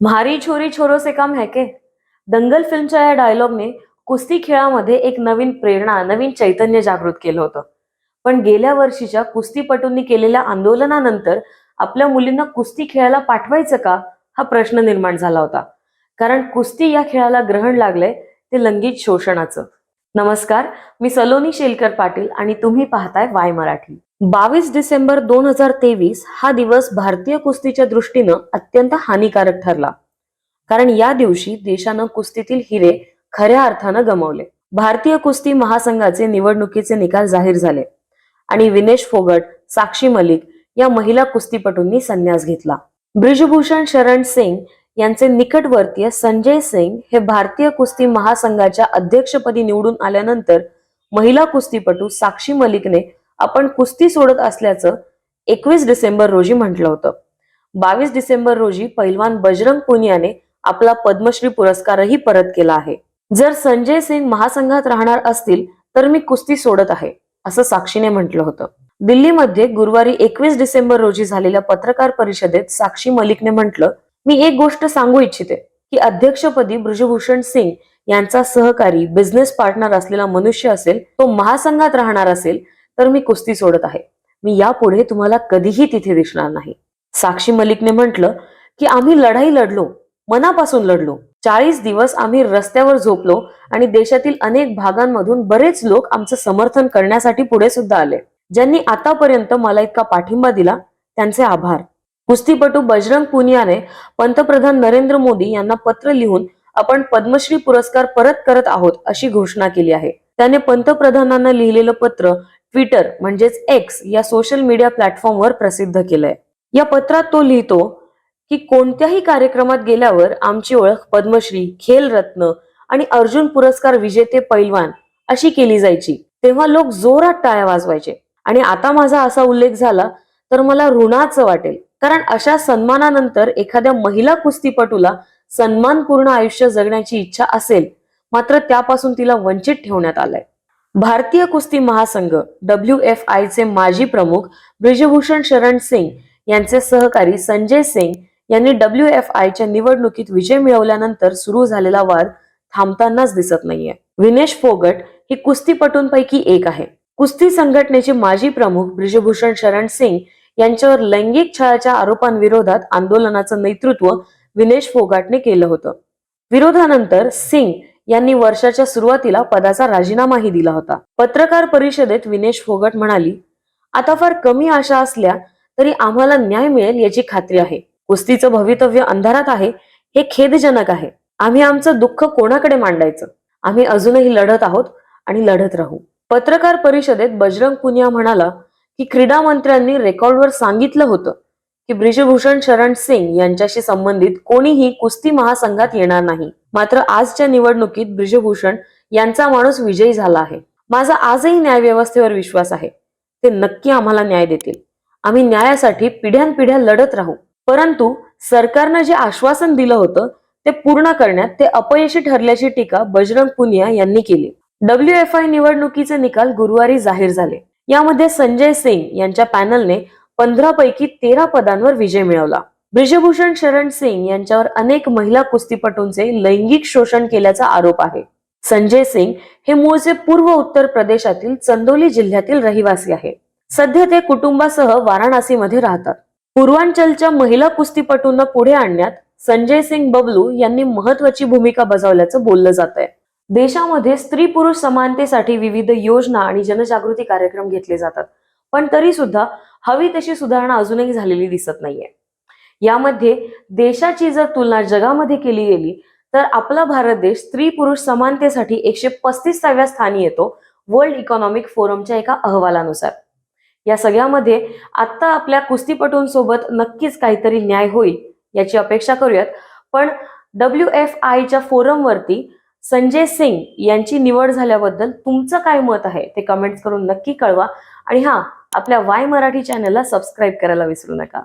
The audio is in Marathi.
म्हारी छोरी छोरो से काम है के? दंगल फिल्मच्या या डायलॉगने कुस्ती खेळामध्ये एक नवीन प्रेरणा नवीन चैतन्य जागृत केलं होतं. पण गेल्या वर्षीच्या कुस्तीपटूंनी केलेल्या आंदोलनानंतर आपल्या मुलींना कुस्ती खेळायला पाठवायचं का? हा प्रश्न निर्माण झाला होता. कारण कुस्ती या खेळाला ग्रहण लागलंय ते लैंगिक शोषणाचं. नमस्कार मी सलोनी शेलकर पाटील आणि तुम्ही पाहताय वाय मराठी. बावीस डिसेंबर दोन हजार तेवीस हा दिवस भारतीय कुस्तीच्या दृष्टीनं अत्यंत हानिकारक ठरला. कारण या दिवशी देशानं कुस्तीतील हिरे खऱ्या अर्थानं गमावले. भारतीय कुस्ती महासंघाचे निवडणुकीचे निकाल जाहीर झाले आणि विनेश फोगट साक्षी मलिक या महिला कुस्तीपटूंनी संन्यास घेतला. ब्रिजभूषण शरण सिंग यांचे निकटवर्तीय संजय सिंग हे भारतीय कुस्ती महासंघाच्या अध्यक्षपदी निवडून आल्यानंतर महिला कुस्तीपटू साक्षी मलिकने आपण कुस्ती सोडत असल्याचं एकवीस डिसेंबर रोजी म्हटलं होतं. बावीस डिसेंबर रोजी पैलवान बजरंग पुनियाने आपला पद्मश्री पुरस्कारही परत केला आहे. जर संजय सिंग महासंघात राहणार असतील तर मी कुस्ती सोडत आहे असं साक्षीने म्हटलं होतं. दिल्लीमध्ये गुरुवारी एकवीस डिसेंबर रोजी झालेल्या पत्रकार परिषदेत साक्षी मलिकने म्हटलं मी एक गोष्ट सांगू इच्छिते की अध्यक्षपदी ब्रजभूषण सिंग यांचा सहकारी बिझनेस पार्टनर असलेला मनुष्य असेल तो महासंघात राहणार असेल तर मी कुस्ती सोडत आहे. मी यापुढे तुम्हाला कधीही तिथे दिसणार नाही. साक्षी मलिकने म्हटलं की आम्ही लढाई लढलो मनापासून लढलो. चाळीस दिवस आम्ही रस्त्यावर झोपलो आणि देशातील अनेक भागांमधून बरेच लोक आमचं समर्थन करण्यासाठी पुढे सुद्धा आले. ज्यांनी आतापर्यंत मला इतका पाठिंबा दिला त्यांचे आभार. कुस्तीपटू बजरंग पुनियाने पंतप्रधान नरेंद्र मोदी यांना पत्र लिहून आपण पद्मश्री पुरस्कार परत करत आहोत अशी घोषणा केली आहे. त्याने पंतप्रधानांना लिहिलेलं पत्र ट्विटर म्हणजेच एक्स या सोशल मीडिया प्लॅटफॉर्मवर प्रसिद्ध केलंय. या पत्रात तो लिहितो की कोणत्याही कार्यक्रमात गेल्यावर आमची ओळख पद्मश्री खेलरत्न आणि अर्जुन पुरस्कार विजेते पैलवान अशी केली जायची. तेव्हा लोक जोरात टाळ्या वाजवायचे. आणि आता माझा असा उल्लेख झाला तर मला ऋणाचं वाटेल. कारण अशा सन्मानानंतर एखाद्या महिला कुस्तीपटूला सन्मानपूर्ण आयुष्य जगण्याची इच्छा असेल मात्र त्यापासून तिला वंचित ठेवण्यात आलंय. भारतीय कुस्ती महासंघ डब्ल्यू एफ आयचे माजी प्रमुख ब्रिजभूषण शरण सिंग यांचे सहकारी संजय सिंग यांनी डब्ल्यू एफ आयच्या निवडणुकीत विजय मिळवल्यानंतर सुरू झालेला वाद थांबतानाच दिसत नाहीये. विनेश फोगट ही कुस्तीपटूंपैकी एक आहे. कुस्ती संघटनेचे माजी प्रमुख ब्रिजभूषण शरण सिंग यांच्यावर लैंगिक छळाच्या आरोपांविरोधात आंदोलनाचं नेतृत्व विनेश फोगाटने केलं होतं. विरोधानंतर सिंग यांनी वर्षाच्या सुरुवातीला पदाचा राजीनामाही दिला होता. पत्रकार परिषदेत विनेश फोगट म्हणाली आता फार कमी आशा असल्या तरी आम्हाला न्याय मिळेल याची खात्री आहे. कुस्तीचं भवितव्य अंधारात आहे हे खेदजनक आहे. आम्ही आमचं दुःख कोणाकडे मांडायचं? आम्ही अजूनही लढत आहोत आणि लढत राहू. पत्रकार परिषदेत बजरंग पुनिया म्हणाला की क्रीडा मंत्र्यांनी रेकॉर्डवर सांगितलं होतं की ब्रिजभूषण शरण सिंग यांच्याशी संबंधित कोणीही कुस्ती महासंघात येणार नाही. मात्र आजच्या निवडणुकीत ब्रिजभूषण यांचा माणूस विजयी झाला आहे. माझा आजही न्याय व्यवस्थेवर विश्वास आहे. ते नक्की आम्हाला न्याय देतील. आम्ही न्यायासाठी पिढ्यानपिढ्या लढत राहू. परंतु सरकारनं जे आश्वासन दिलं होतं ते पूर्ण करण्यात ते अपयशी ठरल्याची टीका बजरंग पुनिया यांनी केली. डब्ल्यू एफ आय निवडणुकीचे निकाल गुरुवारी जाहीर झाले. यामध्ये संजय सिंग यांच्या पॅनलने पंधरा पैकी तेरा पदांवर विजय मिळवला. ब्रिजभूषण शरण सिंग यांच्यावर अनेक महिला कुस्तीपटूंचे लैंगिक शोषण केल्याचा आरोप आहे. संजय सिंग हे मूळचे पूर्व उत्तर प्रदेशातील चंदोली जिल्ह्यातील रहिवासी आहे. सध्या ते कुटुंबासह वाराणसीमध्ये राहतात. पूर्वांचलच्या महिला कुस्तीपटूंना पुढे आणण्यात संजय सिंग बबलू यांनी महत्वाची भूमिका बजावल्याचं बोललं जात आहे देशामध्ये स्त्री पुरुष समानतेसाठी विविध योजना आणि जनजागृती कार्यक्रम घेतले जातात. पण तरी सुद्धा हवी तशी सुधारणा अजूनही झालेली दिसत नाहीये. यामध्ये देशाची जर तुलना जगामध्ये केली गेली तर आपला भारत देश स्त्री पुरुष समानतेसाठी एकशे पस्तीसाव्या स्थानी येतो वर्ल्ड इकॉनॉमिक फोरमच्या एका अहवालानुसार. या सगळ्यामध्ये आत्ता आपल्या कुस्तीपटूंसोबत नक्कीच काहीतरी न्याय होईल याची अपेक्षा करूयात पण डब्ल्यू एफ आयच्या फोरमवरती संजय सिंग यांची निवड झाल्याबद्दल तुमचं काय मत आहे ते कमेंट्स करून नक्की कळवा. आणि हां आपल्या वाय मराठी चॅनलला सबस्क्राईब करायला विसरू नका.